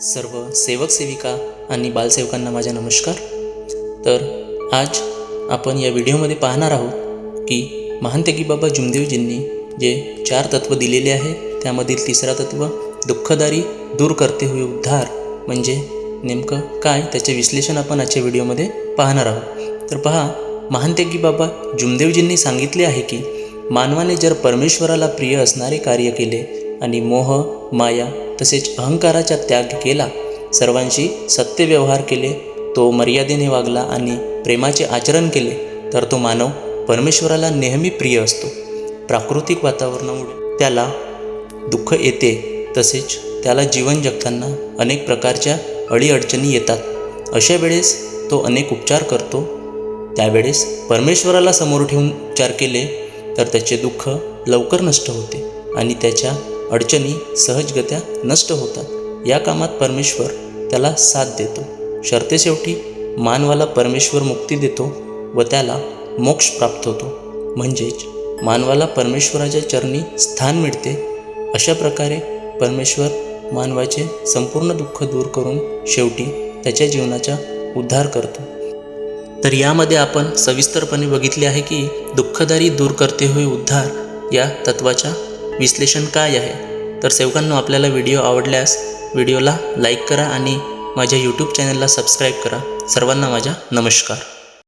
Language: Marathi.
सर्व सेवक सेविका आणि बालसेवकांना माझा नमस्कार. तर आज आपण या व्हिडिओमध्ये पाहणार आहोत की महानतेगी बाबा जुमदेवजींनी जे चार तत्व दिलेले आहे त्यामधील तिसरा तत्व दुःखदारी दूर करते हुए उद्धार म्हणजे नेमकं काय त्याचे विश्लेषण आपण आजच्या व्हिडिओमध्ये पाहणार आहोत. तर पहा महानतेगी बाबा जुमदेवजींनी सांगितले आहे की मानवाने जर परमेश्वराला प्रिय असणारे कार्य केले आणि मोह माया तसेच अहंकाराचा त्याग केला. सर्वांशी सत्य व्यवहार केले. तो मर्यादेने वागला आणि प्रेमाचे आचरण केले. तर तो मानव परमेश्वराला नेहमी प्रिय असतो. प्राकृतिक वातावरणामुळे त्याला दुःख येते. तसेच त्याला जीवन जगताना अनेक प्रकारच्या अडीअडचणी येतात. अशा वेळेस तो अनेक उपचार करतो. त्यावेळेस परमेश्वराला समोर ठेवून उपचार केले तर त्याचे दुःख लवकर नष्ट होते आणि त्याच्या अडचणी सहजगत्या नष्ट होतात. या कामात परमेश्वर त्याला साथ देतो. शर्ते शेवटी मानवाला परमेश्वर मुक्ती देतो व त्याला मोक्ष प्राप्त होतो. म्हणजेच मानवाला परमेश्वराच्या चरणी स्थान मिळते. अशा प्रकारे परमेश्वर मानवाचे संपूर्ण दुःख दूर करून शेवटी त्याच्या जीवनाचा उद्धार करतो. तर यामध्ये आपण सविस्तरपणे बघितले आहे की दुःखदारी दूर करते हुए उद्धार या तत्वाच्या विश्लेषण काय आहे? तर सेवकांनो आपल्याला व्हिडिओ आवडल्यास व्हिडिओला लाईक करा आणि माझ्या यूट्यूब चॅनलला सबस्क्राईब करा. सर्वांना माझा नमस्कार.